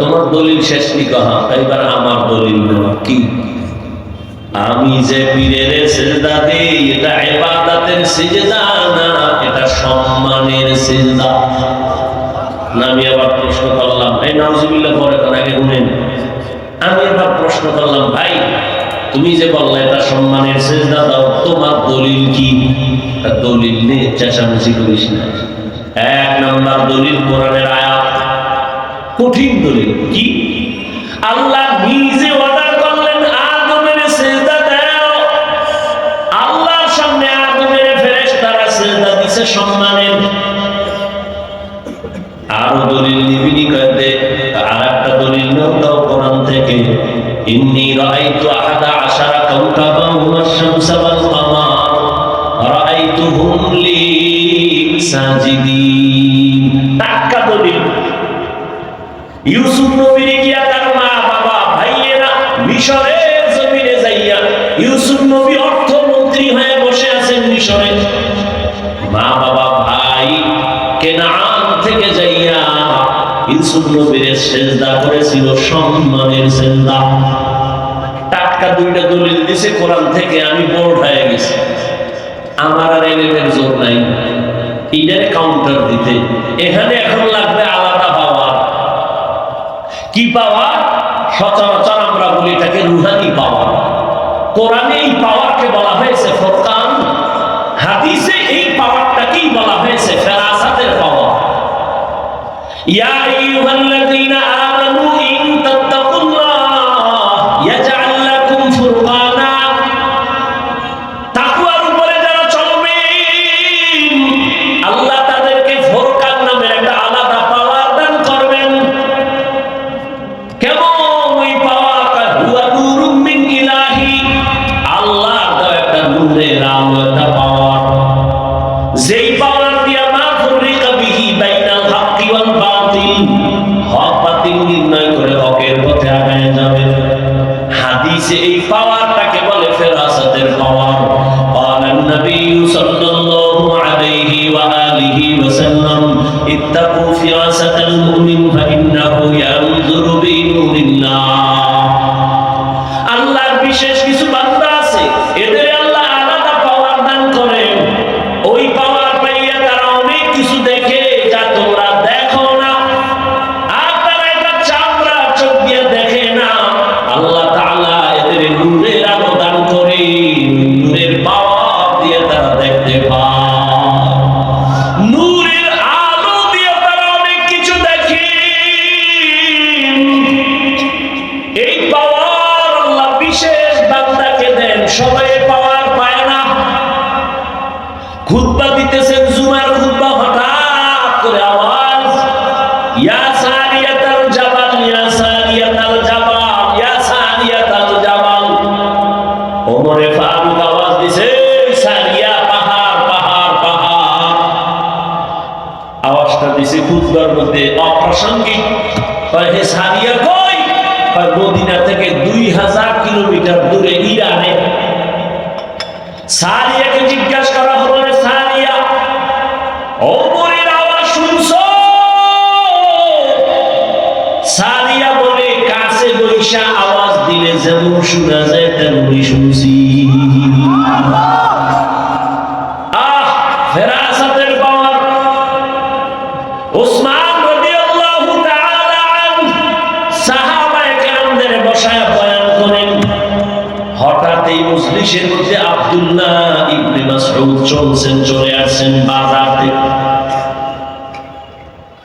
তোমার দলিল শেষ নি কহা? এবার আমার দলিল কি? আমি যে পীরের সেজদা দেই, এটা ইবাদতের সেজদা না, এটা সম্মানের সেজদা। আমি আবার প্রশ্ন করলাম, এই নাউজুবিল্লাহ, পরে তার আগে শুনেন। আমি আবার প্রশ্ন করলাম, ভাই, তুমি যে বললে এটা সম্মানের সেজদা, দাও, তোমার দলিল কি? দলিল নিয়ে চেঁচামেচি করিস না। এক নাম্বার দলিল কোরআনের আয়াত কঠিন দলিল কি? আল্লাহ নিজে অর্ডার ইউসুফ নবী অর্থমন্ত্রী হয়ে বসে আছেন মিশরে। মা বাবা, ভাই, কেনান থেকে যাইয়া ইউসুফ নবীর সেজদা করেছিল, সম্মানের সেজদা। টাটকা দুইটা দলিল দিছে, কোরআন থেকে আমি বোর্ড হয়ে গেছি। আমার আর এলেমের জোর নাই। ইডারে কাউন্টার দিতে। এখানে এখন লাগবে আলাদা পাওয়ার। কি পাওয়ার? সচরাচর আমরা বলি এটাকে রুহানি পাওয়ার। কোরআনে এই পাওয়ারকে বলা হয়েছে ফোরকান, হাদিসে এই পাওয়ারটাকেই বলা হয়েছে ফেরাসাতের পাওয়ার। ইয়া আইয়ুহাল্লাযীনা হাদিসে এই পাওয়ারটাকে বলে ফেরাসাতের পাওয়ার قال النبي صلى الله عليه وآله وسلم اتقوا فراسة المؤمن فإنه আওয়াজটা দিছে মধ্যে অপ্রাসঙ্গিক। মদিনা থেকে দুই হাজার কিলোমিটার দূরে ইরানে। সারিয়াকে জিজ্ঞাসা করা হলো সারিয়া ওমরের আওয়াজ শুনছো? সারিয়া বলে, কাছে বৈশা আওয়াজ দিলে যেমন শোনা যায়, তেমনই শুনছি। আহ ফেরাসাতের পাওয়ার মজলিসের মধ্যে আব্দুল্লাহ ইবনে মাসউদ চলছেন, চলে আসছেন বাজার। থেকে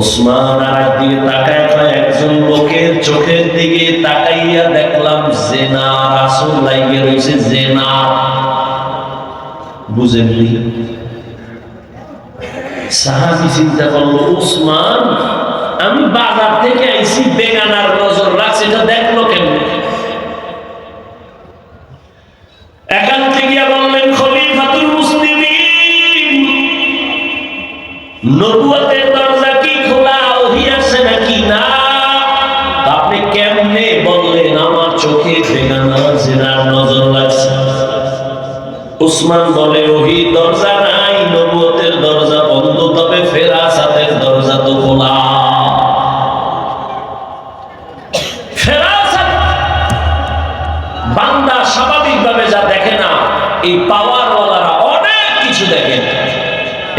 ওসমান আর একদিকে তাকায় কয় একজন লোকের চোখের দিকে তাকাইয়া দেখলাম, জেনা রাসূল লাইগে রইছে জেনা। বুঝেননি? সাহাবি চিন্তা করল আমি বাজার থেকে আইছি বেগানার নজর রাখছি, এটা দেখল কেন একান্তে গিয়া বললেন, খলিফাতুল মুসলিমিন, নবুয়তের দরজা কি খোলা ওহি আছে নাকি না? আপনি কেমনে বললেন, আমার চোখে বেগানা জেনার নজর লাগছে উসমান বলে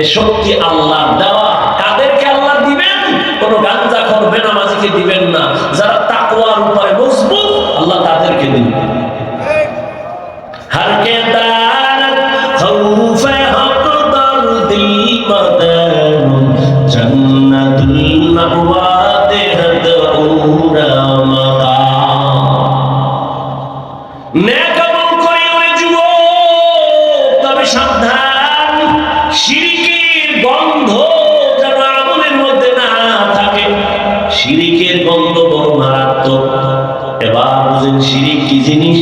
শক্তি আল্লাহ দেওয়া তাদেরকে আল্লাহ দিবেন? কোনো গাঞ্জা খর বেনামাজিকে দিবেন না। যারা তাকওয়ার উপরে মজবুত, আল্লাহ তাদেরকে দিবেন। হারকে দা বড় মারাত্মক। এবার বুঝেন শিরিক কি জিনিস?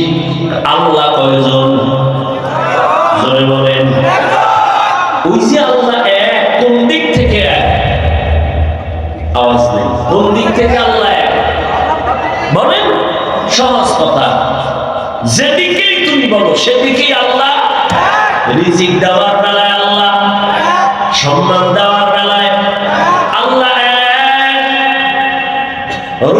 আল্লাহ কয়জন? বলেন। ওই যে আল্লাহ এক, কোন দিক থেকে এক? আওয়াজ নেই। কোন দিক থেকে আল্লাহ এক? বলেন, সহজ কথা। যেদিকেই তুমি বলো, সেদিকেই আল্লাহ। রিজিক দেওয়ার বেলায় আল্লাহ। সম্মান দেওয়ার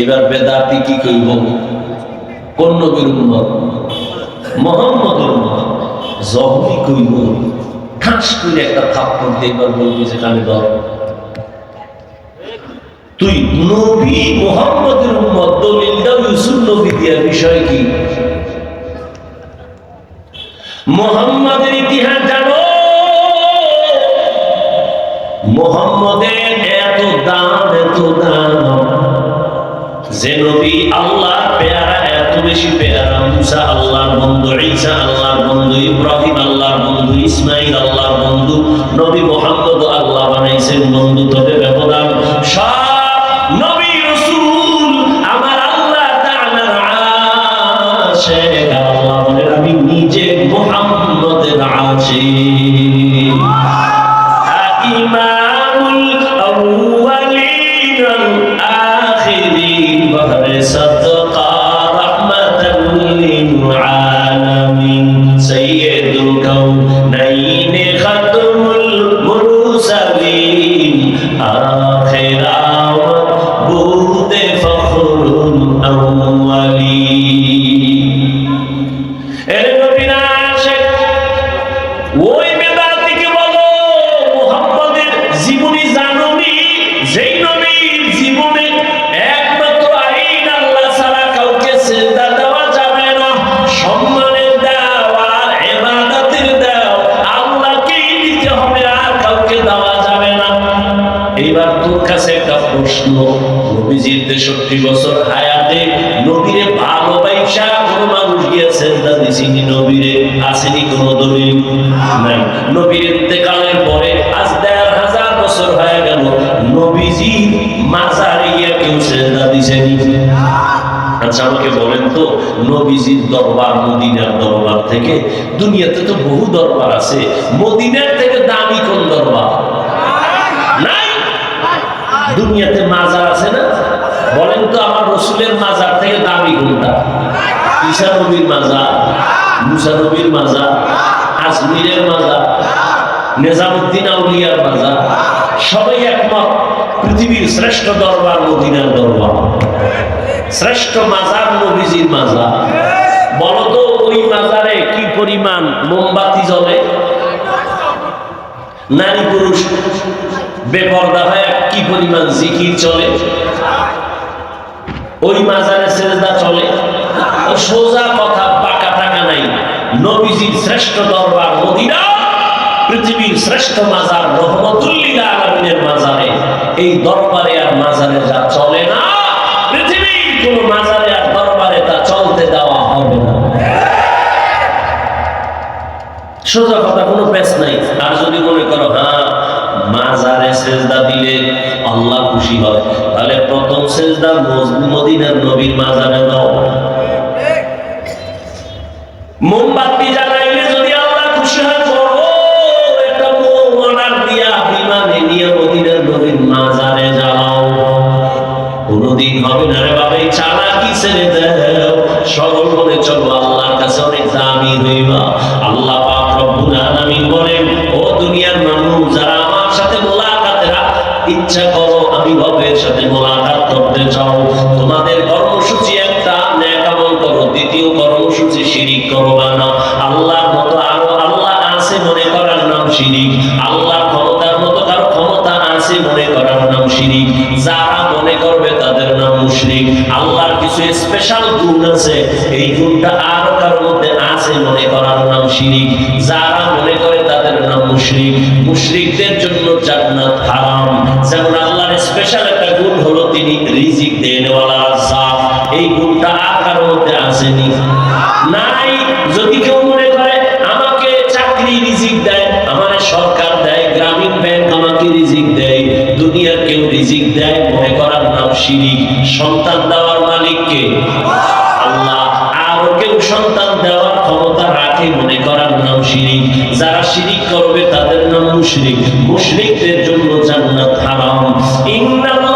এবার বেদাতি কি কইব? কোন নবীর উম্মত? মোহাম্মদের উম্মত জহরি কইব। ঠাস করে একটা থাপ্পড় দিয়ে এবার বলবি যে কানে ধর তুই নবী মোহাম্মদের উম্মত, দলিল দাও ইউসুফ নবী দিয়ার বিষয় কি? মোহাম্মদের ইতিহাস জানো? মোহাম্মদের যে নবী আল্লাহ পেয়ারা, এত বেশি পেয়ারা মুসা আল্লাহর বন্ধু, ঈসা আল্লাহর বন্ধু, ইব্রাহিম আল্লাহর বন্ধু ইসমাইল আল্লাহর বন্ধু, নবী মোহাম্মদ আল্লাহ বানাইছেন বন্ধু তবে ব্যবধান। সব ওই সম্মানের দাও আর ইবাদতের দাও আর কাউকে দেওয়া যাবে না। এইবার তোর কাছে একটা প্রশ্ন, নবীজির তেষট্টি বছর গিয়ে সেজদা দিছিনি নবীরে আসেনি কোন দলিল? নাই। নবীর ইন্তেকালের পরে আজ দেড় হাজার বছর হয়ে গেল, নবীজি মাজারে গিয়ে কেউ সেজদা দিছেনি। আচ্ছা আমাকে বলেন তো, নবীজির দরবার মদিনার দরবার থেকে, দুনিয়াতে তো বহু দরবার আছে, মদিনার থেকে দামি কোন দরবার? নাই। দুনিয়াতে মাজার আছে না? বলেন তো, আমার রসুলের মাজার থেকে দামি কোনটা? ঈশা নবীর মাজার মুসা নবীর মাজার, আজমিরের মাজার, নেজামুদ্দিন আউলিয়ার মাজার, সবাই একমত, পৃথিবীর শ্রেষ্ঠ দরবার মদিনার দরবার। শ্রেষ্ঠ মাজার নবীজির মাজার। বলতো, ওই মাজারে কি পরিমাণ মোমবাতি জ্বলে? নারী পুরুষ, বেপর্দা হয়ে কি পরিমাণ জিকির চলে? ওই মাজারে সেজদা চলে? সোজা কথা পাকা টাকা নাই। নবীজির শ্রেষ্ঠ দরবার মদিনা, পৃথিবীর শ্রেষ্ঠ মাজার রহমতুল্লিল আলমিনের মাজারে। এই দরবারে আর মাজারে যা চলে না, পৃথিবীর কোন মাজারে আর দরবারে তা চলতে দেওয়া হবে না। সোজা কথা কোনো পেস নাই। আর যদি মনে করো হ্যাঁ মাজারে সেজদা দিলে আল্লাহ খুশি হয়, তাহলে প্রথম সেজদা মদিনার নবীর মাজারে দাও। মোমবাতি মুশরিক মুশরিকদের জন্য জান্নাত হারাম। যেমন আল্লাহর স্পেশাল একটা গুণ হলো তিনি রিজিক দেনওয়ালা রাজ্জাক এই গুণটা আর কারোর মধ্যে আসেনি। নাই, যদি কেউ মনে করে, আমাকে চাকরি রিজিক দেয়, আমার সরকার দেয়, গ্রামীণ ব্যাংক আমাকে রিজিক দেয়, দুনিয়ার কেউ রিজিক দেয়, মনে করার নাম শিরিক। সন্তান দেওয়ার মালিককে? আল্লাহ। আরও কেউ সন্তান রাখে মনে করার নাম শিরিক। যারা শিরিক করবে তাদের নাম মুশরিক। মুশরিকদের জন্য জান্নাত হারাম। ইন্নাল্লাহা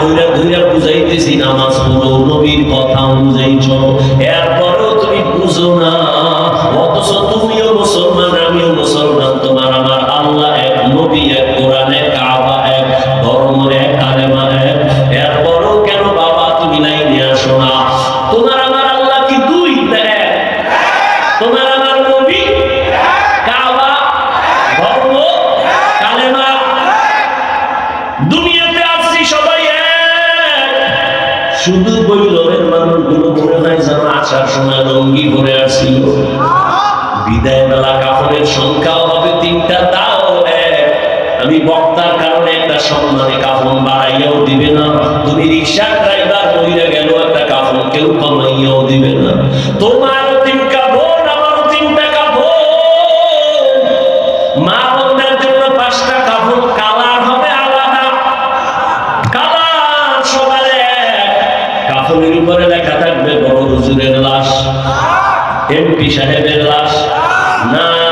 ধরে ঘুরে বুঝাইতেছি নামাজ পড়ো নবীর কথা অনুযায়ী চলো। এরপরেও আসার সময় লঙ্গি পরে আসছিল বিদায় বেলা কাপড়ের সংখ্যাও হবে তিনটা, তাও আমি বক্তার কারণে একটা সম্মানে কাফন বাড়াইয়াও দিবে না। তুমি রিক্সার ড্রাইভার হইয়া গেল, একটা কাফন কেউ কমাইয়াও দিবে না। তোমার তিন হুজুরের লাশ এমপি সাহেবের লাশ না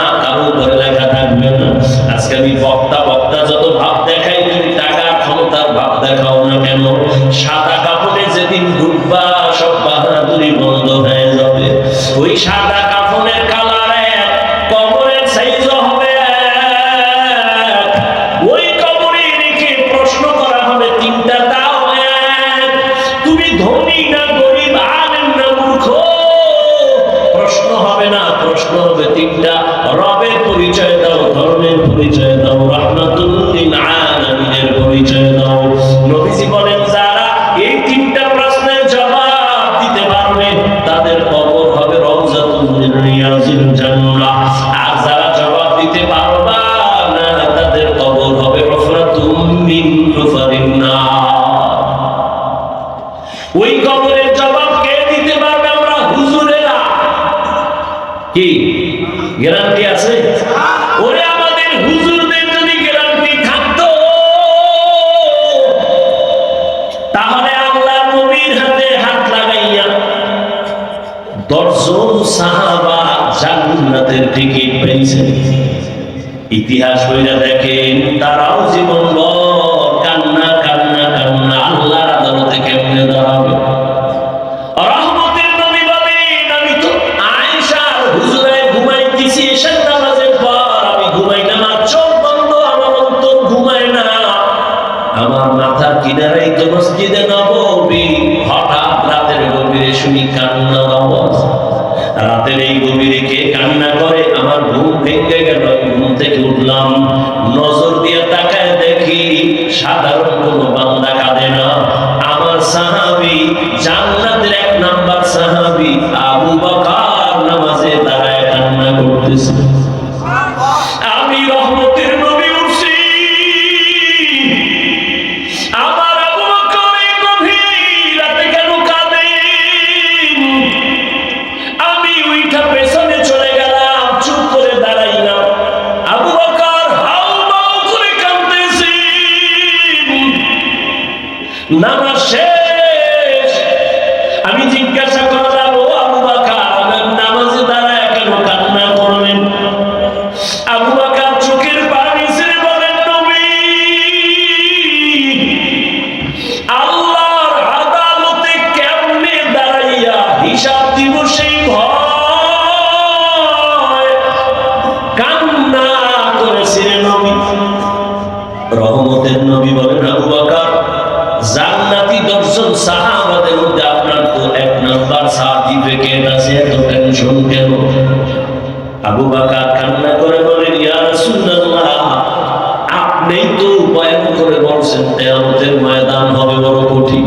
দর্শন সাহাবা জান্নাতের টিকিট পেয়েছেন ইতিহাস হইয়া দেখেন তারাও জীবন কান্না থেকে উঠলাম। নজর দিয়ে তাকায় দেখি সাধারণ কোনো বান্দা কাঁদে না। আমার সাহা নামাজ শেষ। আমি জিজ্ঞাসা করলাম আমাদেরকে আপনি তো উপায় করে বলছেন, কিয়ামতের ময়দান হবে বড় কঠিন।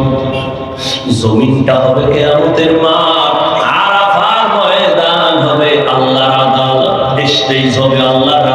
জমিনটা হবে কিয়ামতের মাঠ, আরাফার ময়দান হবে আল্লাহ আদাল স্টেজ হবে আল্লাহর